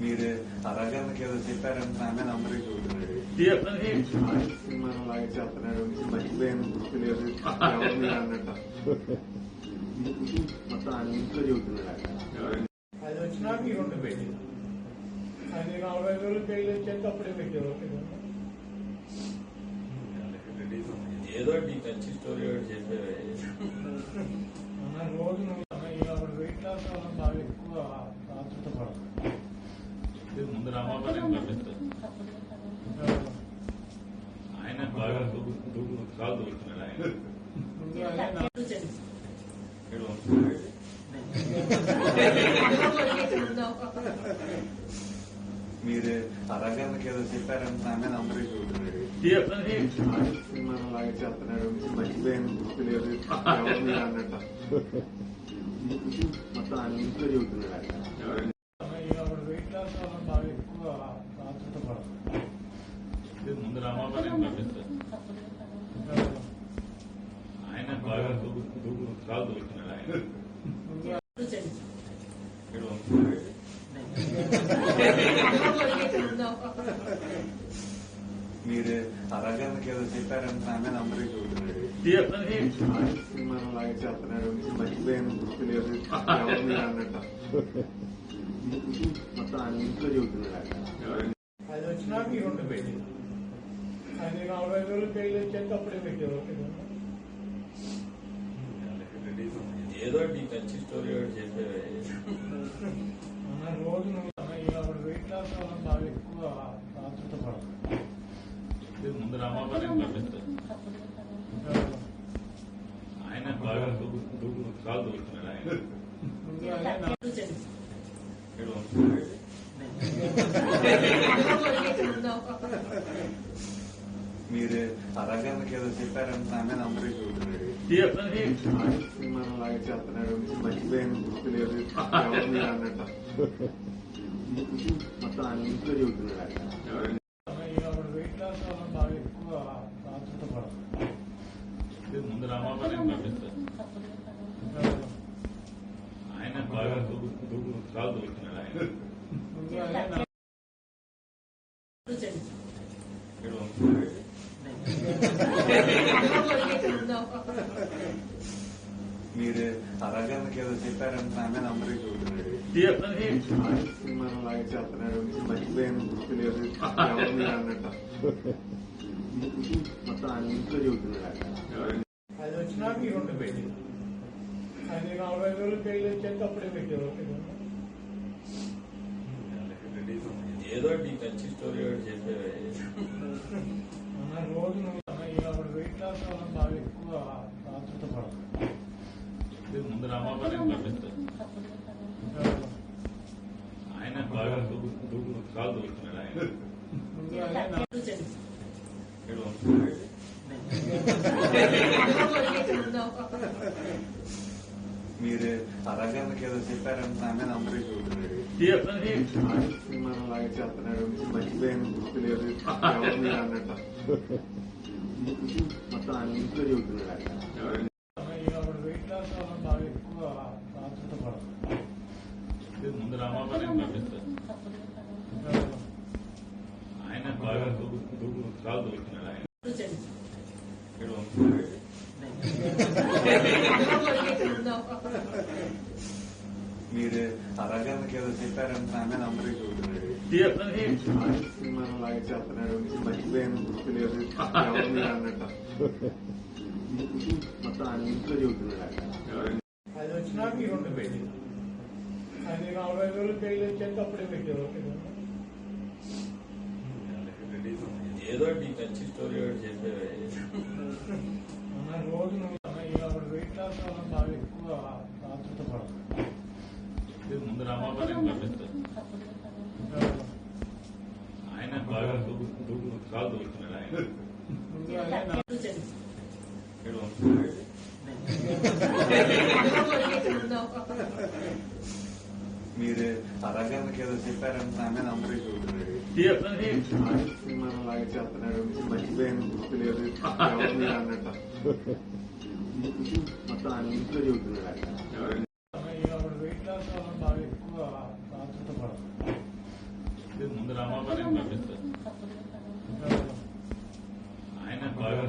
మీరు అరగంటకి ఏదో చెప్పారంటే ఆమె నంబర్ చూడండి సినిమాలో లాగా చేస్తున్నాడు మర్చిపోయాను గుర్తు లేదు అన్నట్టు. మొత్తం ఆయన ఇంట్లో చెబుతున్నాడు ఆయన. అది వచ్చినాక ఈ రెండు పెట్టి అది నలభై వేలు పెళ్ళి వచ్చాక అప్పుడే పెట్టేవారు. ఏదో నీ మంచి స్టోరీ ఒకటి చెప్పేవే. రోజు ముందు పంపిస్తాను ఆయన బాగా కాలు దూకుతున్నాడు ఆయన. ముందు నా-. మీరు అరగంటకి ఏదో చెప్పారంటే ఆమె నంబర్ చూడండి సినిమాలో లాగా చేస్తున్నాడు. మర్చిపోయాను గుర్తు లేదు అన్నట్టు. మొత్తం ఆయన ఇంట్లో చెబుతున్నాడు వెయిట్ లాస్ బాగా ఎక్కువ ఆతృత పడదు ముందు రామాబాని ఆయన. బాగా కాలు ఆయన మీరు ఏదో చెప్పారంటే ఆమె నంబర్ చూడండి అది వచ్చినాక ఈ రెండు పెట్టి అది నలభై వేలు పెళ్ళి వచ్చాక అప్పుడే పెట్టేవారు. ఏదో నీ మంచి స్టోరీ ఒకటి చెప్పేవే మన రోజు నువ్వు ఇలా వెయిట్ లాస్ వల్ల బాగా ఎక్కువ ఆతృత పడదు ఇది ముందు రామాబాని పంపిస్తాను ఆయన బాగా దూకు దూకు కాలు దూకుతున్నాడు ఆయన ముందు అదే నా- ఇక్కడ ఉంటున్నాడు. మీరు అరగంటకి ఏదో చెప్పారంటే ఆమె నంబర్ చూడండి మనం లాగా చేస్తున్నాడు మర్చిపోయిన గుర్తు లేదు ఎవరు మీరు అన్నట్టు. మొత్తం ఆయన. చెబుతున్నాడు ఆయన. ఇలా వెయిట్ లాస్ వల్ల బాగా ఎక్కువ ఆతృత పడదు ఇది ముందు రామాబాని పంపిస్తాను ఆయన బాగా దూకు దూకు కాలు దూకుతున్నాడు ఆయన ముందు అదే నా- ఇక్కడ ఉంటున్నాడు. మీరు అరగంటకి ఏదో చెప్పారంటే ఆమె నంబర్ చూడండి సినిమాలో లాగా చేస్తున్నాడు మర్చిపోయాను గుర్తు లేదు ఎవరు మీరు అన్నట్టు మొత్తం ఆయన ఇంట్లో చెబుతున్నాడు ఆయన. అది వచ్చినాక ఈ రెండు పెట్టి అది నలభై వేలు పెళ్ళి వచ్చాక అప్పుడే పెట్టేవారు ఏదో నీ మంచి స్టోరీ ఒకటి చెప్పేవే మన రోజు వెయిట్ లాస్ వల్ల బాగా ఎక్కువ ఆతృత పడదు ఇది ముందు రామాబాని పంపిస్తాను ఆయన బాగా దూకు కాలు దూకుతున్నాడు ఆయన. మీరు అరగంటకి ఏదో చెప్పారంటే ఆమె నంబర్ చేస్తున్నాడు మర్చిపోయాను గుర్తు లేదు అన్నట్టు మొత్తం ఆయన చెబుతున్నాడు వెయిట్ లాస్ బాగా ఎక్కువ ఆతృత పడదు ముందు ఆయన బాగా ఆయన అరగంటకి ఏదో నంబర్ చూడండి సినిమాలో లాగా చేస్తున్నాడు మర్చిపోయాను గుర్తు లేదు అన్నట్టు. మొత్తం ఆయన ఇంట్లో చెబుతున్నాడు ఆయన. అది వచ్చినాక ఈ రెండు పెట్టి అది నలభై వేలు పెళ్ళి వచ్చాక అప్పుడే పెట్టేవారు ఏదో నీ మంచి స్టోరీ ఒకటి చెప్పేవే. మన రోజు నువ్వు ఇలా వెయిట్ లాస్ వల్ల బాగా ఎక్కువ ఆతృత పడదు. ఇది ముందు రామాబాని ఆయన బాగా దూకు దూకు కాలు దూకుతున్నాడు ఆయన. ముందు అదే నా- మీరు అరగంటకి ఏదో చెప్పారంటే ఆమె నంబర్ చూడండి లాగా చేస్తున్నాడు. మర్చిపోయాను గుర్తు లేదు అన్నట్టు. మొత్తం ఆయన ఇంట్లో చెబుతున్నాడు ముందు రామాబాయి ఆయన బాగా